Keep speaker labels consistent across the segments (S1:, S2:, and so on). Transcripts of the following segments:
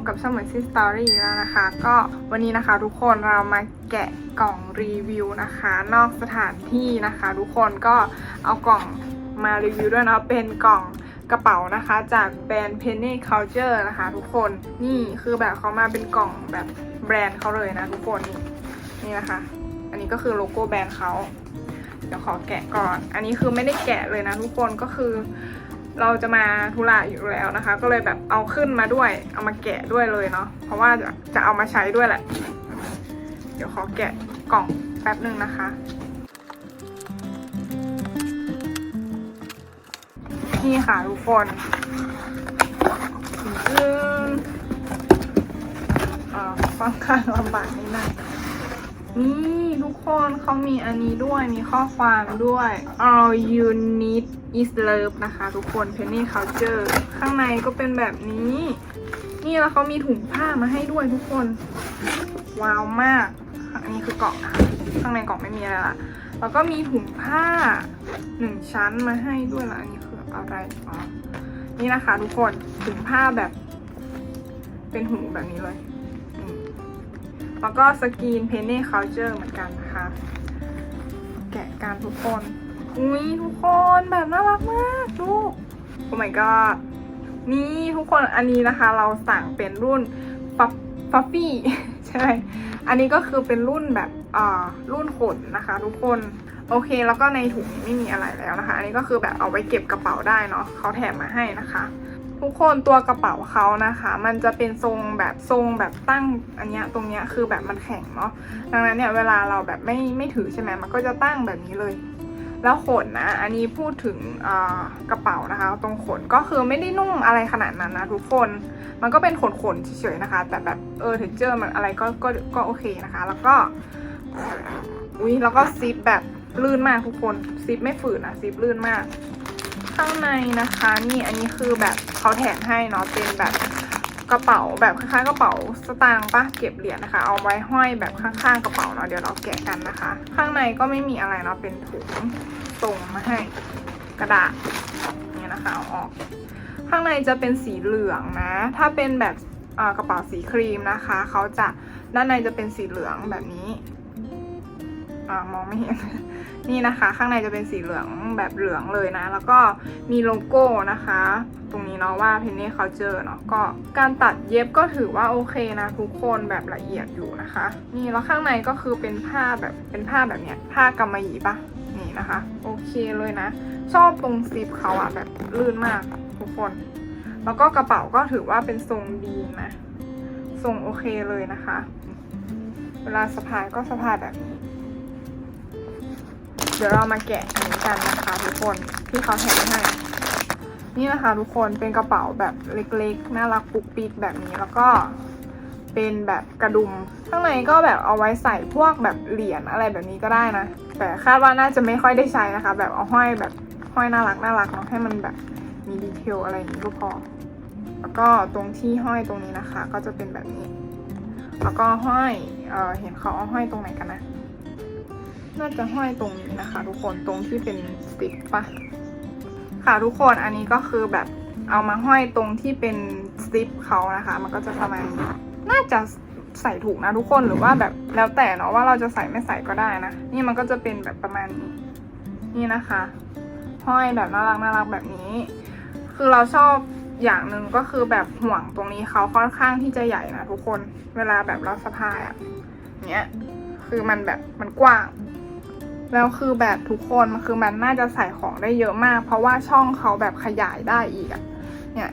S1: บกับช่องเหมือนซิสตอรี่แล้วนะคะ ก็วันนี้นะคะทุกคนเรามาแกะกล่องรีวิวนะคะ นอกสถานที่นะคะ ทุกคนก็เอากล่องมารีวิวด้วยเนาะเป็นกล่องกระเป๋านะคะจากแบรนด์ Penny Culture นะคะ ทุกคนนี่คือแบบเขามาเป็นกล่องแบบแบรนด์เขาเลยนะทุกคนนี่นี่นะคะ อันนี้ก็คือโลโก้แบรนด์เขาเดี๋ยวขอแกะก่อน อันนี้คือไม่ได้แกะเลยนะทุกคนก็คือ เราจะมาธุระอยู่แล้วนะคะ ก็เลยแบบเอาขึ้นมาด้วย เอามาแกะด้วยเลยเนาะเพราะว่าจะจะเอามาใช้ด้วยแหละ เดี๋ยวขอแกะกล่องแป๊บหนึ่งนะคะ นี่ค่ะทุกคนซึ่งเอ่อค่อนข้างลำบากนิดหนึง นี่ทุกคนเขามีอันนี้ด้วยมีข้อความด้วย all you need is love นะคะ ทุกคน penny culture ข้างในก็เป็นแบบนี้ นี่แล้วเขามีถุงผ้ามาให้ด้วยทุกคน ว้าวมาก อันนี้คือกล่องนะคะข้างในกล่องไม่มีอะไรละแล้วก็มีถุงผ้าหนึ่งชั้นมาให้ด้วยละอันนี้คืออะไรอ๋อนี่นะคะ ทุกคนถุงผ้าแบบ เป็นหูแบบนี้เลย แล้วก็สกรีนเพน n ่เคาเจอร์เหมือนกันนะคะ แกะการทุกคน อุ้ยทุกคนแบบน่ารักมากดูโอ้ my god นี่ทุกคนอันนี้นะคะ เราสั่งเป็นรุ่นฟัฟฟัฟฟี่ใช่ อันนี้ก็คือเป็นรุ่นแบบอ่ารุ่นขนนะคะ ทุกคนโอเค แล้วก็ในถุงไม่มีอะไรแล้วนะคะ อันนี้ก็คือแบบเอาไว้เก็บกระเป๋าได้เนาะเขาแถมมาให้นะคะ ทุกคนตัวกระเป๋าเขานะคะ มันจะเป็นทรงแบบทรงแบบตั้งอันเนี้ยตรงเนี้ยคือแบบมันแข็งเนาะดังนั้นเนี่ยเวลาเราแบบไม่ไม่ถือใช่ไหมมันก็จะตั้งแบบนี้เลย แล้วขนนะ อันนี้พูดถึงอ่ากระเป๋านะคะ ตรงขนก็คือไม่ได้นุ่มอะไรขนาดนั้นนะทุกคนมันก็เป็นขนขนๆเฉยๆนะคะ แต่แบบเออเทคเจอร์มันอะไรก็ก็ก็โอเคนะคะ แล้วก็อุ้ยแล้วก็ซิปแบบลื่นมากทุกคนซิปไม่ฝืนนะซิปลื่นมาก ข้างในนะคะ นี่อันนี้คือแบบเขาแถมให้เนาะเป็นแบบกระเป๋าแบบคล้ายๆกระเป๋าสตางค์ปะเก็บเหรียญนะคะ เอาไว้ห้อยแบบข้างๆกระเป๋าเนาะเดี๋ยวเราแกะกันนะคะ ข้างในก็ไม่มีอะไรเนาะเป็นถุงส่งมาให้กระดาษนี่นะคะเอาออก ข้างในจะเป็นสีเหลืองนะ ถ้าเป็นแบบกระเป๋าสีครีมนะคะเขาจะด้านในจะเป็นสีเหลืองแบบนี้ อ่ามองไม่เห็น นี่นะคะ ข้างในจะเป็นสีเหลืองแบบเหลืองเลยนะ แล้วก็มีโลโก้นะคะ ตรงนี้เนาะว่า Penny Culture เนาะก็การตัดเย็บก็ถือว่าโอเคนะทุกคนแบบละเอียดอยู่นะคะ นี่แล้วข้างในก็คือเป็นผ้าแบบเป็นผ้าแบบเนี้ยผ้ากำมะหยี่ปะนี่นะคะ โอเคเลยนะ ชอบตรงซิปเขาอะแบบลื่นมากทุกคน แล้วก็กระเป๋าก็ถือว่าเป็นทรงดีนะทรงโอเคเลยนะคะ เวลาสะพายก็สะพายแบบนี้ ดี๋ยวเรามาแกะอันนี้กันนะคะทุกคนที่เขาแถมให้ นี่นะคะทุกคนเป็นกระเป๋าแบบเล็กๆ น่ารักปุกปิกแบบนี้แล้วก็เป็นแบบกระดุม ข้างในก็แบบเอาไว้ใส่พวกแบบเหรียญอะไรแบบนี้ก็ได้นะ แต่คาดว่าน่าจะไม่ค่อยได้ใช้นะคะ แบบเอาห้อยแบบห้อยน่ารักน่ารักเนาะให้มันแบบมีดีเทลอะไรอย่างนี้ก็พอ แล้วก็ตรงที่ห้อยตรงนี้นะคะ ก็จะเป็นแบบนี้ แล้วก็ห้อยเออเห็นเขาเอาห้อยตรงไหนกันนะ น่าจะห้อยตรงนี้นะคะ ทุกคนตรงที่เป็นสติปปะค่ะทุกคนอันนี้ก็คือแบบเอามาห้อยตรงที่เป็นสติปเขานะคะ มันก็จะประมาณนี้น่าจะใส่ถูกนะทุกคนหรือว่าแบบแล้วแต่เนาะว่าเราจะใส่ไม่ใส่ก็ได้นะ นี่มันก็จะเป็นแบบประมาณนี้นี่นะคะ ห้อยแบบน่ารักน่ารักแบบนี้ คือเราชอบอย่างหนึ่งก็คือแบบห่วงตรงนี้เขาค่อนข้างที่จะใหญ่นะทุกคนเวลาแบบเราสะพายอะเนี้ยคือมันแบบมันกว้าง แล้วคือแบบทุกคนคือมันน่าจะใส่ของได้เยอะมาก เพราะว่าช่องเขาแบบขยายได้อีกอะเนี่ย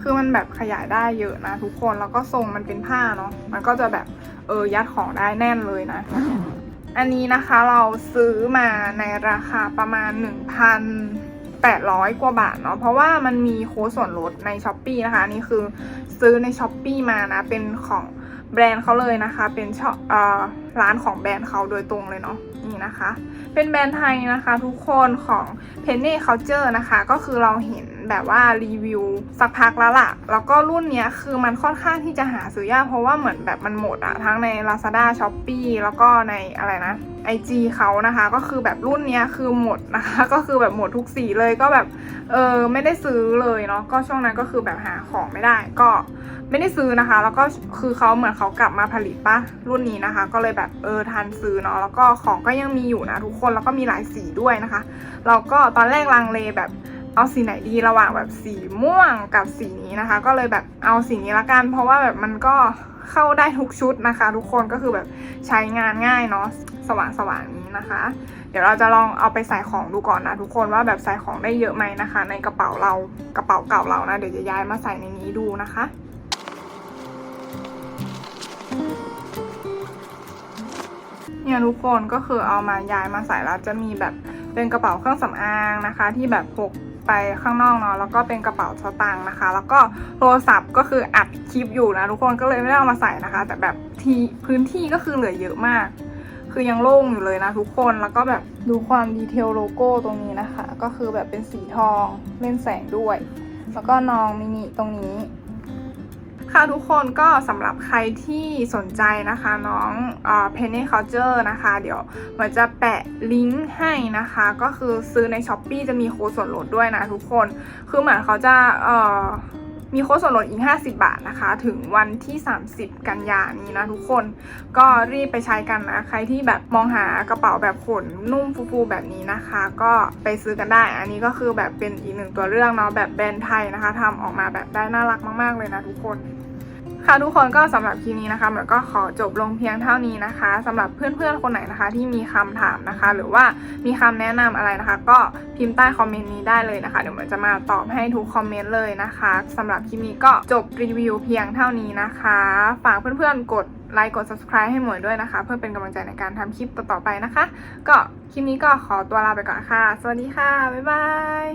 S1: คือมันแบบขยายได้เยอะนะทุกคนแล้วก็ทรงมันเป็นผ้าเนาะมันก็จะแบบเออยัดของได้แน่นเลยนะ อันนี้นะคะเราซื้อมาในราคาประมาณ 1,800 กว่าบาทเนาะเพราะว่ามันมีโค้ดส่วนลดใน s h อ p e e นะคะนนี่คือซื้อใน s h อ p e e มานะเป็นของ แบรนด์เขาเลยนะคะ เป็นช่อเอ่อร้านของแบรนด์เขาโดยตรงเลยเนาะนี่นะคะ เป็นแบรนด์ไทยนะคะ ทุกคนของ Penny Culture นะคะ ก็คือเราเห็นแบบว่ารีวิวสักพักแล้วล่ะ แล้วก็รุ่นเนี้ยคือมันค่อนข้างที่จะหาซื้อยากเพราะว่าเหมือนแบบมันหมดอะทั้งใน Lazada s h o p e e แล้วก็ในอะไรนะ IG เขานะคะ ก็คือแบบรุ่นเนี้ยคือหมดนะคะ ก็คือแบบหมดทุกสีเลยก็แบบเออไม่ได้ซื้อเลยเนาะก็ช่วงนั้นก็คือแบบหาของไม่ได้ก็ ไม่ได้ซื้อนะคะ แล้วก็คือเขาเหมือนเขากลับมาผลิตปะรุ่นนี้นะคะ ก็เลยแบบเออทันซื้อเนาะแล้วก็ของก็ยังมีอยู่นะทุกคนแล้วก็มีหลายสีด้วยนะคะเราก็ตอนแรกลังเลแบบเอาสีไหนดีระหว่างแบบสีม่วงกับสีนี้นะคะ ก็เลยแบบเอาสีนี้ละกัน เพราะว่าแบบมันก็เข้าได้ทุกชุดนะคะ ทุกคนก็คือแบบใช้งานง่ายเนาะสว่างสว่างนี้นะคะ เดี๋ยวเราจะลองเอาไปใส่ของดูก่อนนะทุกคนว่าแบบใส่ของได้เยอะไหมนะคะ ในกระเป๋าเรากระเป๋าเก่าเรานะเดี๋ยวจะย้ายมาใส่ในนี้ดูนะคะ เนี่ยทุกคนก็คือเอามาย้ายมาใส่แล้วจะมีแบบเป็นกระเป๋าเครื่องสำอางนะคะ ที่แบบพกไปข้างนอกเนาะแล้วก็เป็นกระเป๋าสตางค์นะคะ แล้วก็โทรศัพท์ก็คืออัดคลิปอยู่นะทุกคนก็เลยไม่ได้เอามาใส่นะคะ แต่แบบที่พื้นที่ก็คือเหลือเยอะมาก คือยังโล่งอยู่เลยนะทุกคนแล้วก็แบบดูความดีเทลโลโก้ตรงนี้นะคะ ก็คือแบบเป็นสีทองเล่นแสงด้วย แล้วก็น้องมินิตรงนี้ ค่ะทุกคนก็สำหรับใครที่สนใจนะคะน้องเอ่อ Penny Culture นะคะ เดี๋ยวเหมันจะแปะลิงก์ให้นะคะ ก็คือซื้อใน s h อ p e e จะมีโค้ดส่วนลดด้วยนะทุกคน คือเหมือนเขาจะเอ่อ มีโค้ดส่วนลดอีก 50 บาทนะคะ ถึงวันที่ 30 กันยานี้นะทุกคน ก็รีบไปใช้กันนะ ใครที่แบบมองหากระเป๋าแบบขนนุ่มฟูๆแบบนี้นะคะ ก็ไปซื้อกันได้ อันนี้ก็คือแบบเป็นอีกหนึ่งตัวเรื่องเนาะแบบแบรนด์ไทยนะคะทำออกมาแบบได้น่ารักมากๆเลยนะทุกคน ค่ะทุกคนก็สำหรับคลิปนี้นะคะมันก็ขอจบลงเพียงเท่านี้นะคะสำหรับเพื่อนๆคนไหนนะคะ ที่มีคำถามนะคะ หรือว่ามีคำแนะนำอะไรนะคะ ก็พิมพ์ใต้คอมเมนต์นี้ได้เลยนะคะเดี๋ยวมันจะมาตอบให้ทุกคอมเมนต์เลยนะคะสำหรับคลิปนี้ก็จบรีวิวเพียงเท่านี้นะคะ ฝากเพื่อนๆกดไลค์กด subscribe ให้หมวยด้วยนะคะ เพื่อเป็นกำลังใจในการทำคลิปต่อๆไปนะคะ ก็คลิปนี้ก็ขอตัวลาไปก่อนค่ะ สวัสดีค่ะ บ๊ายบาย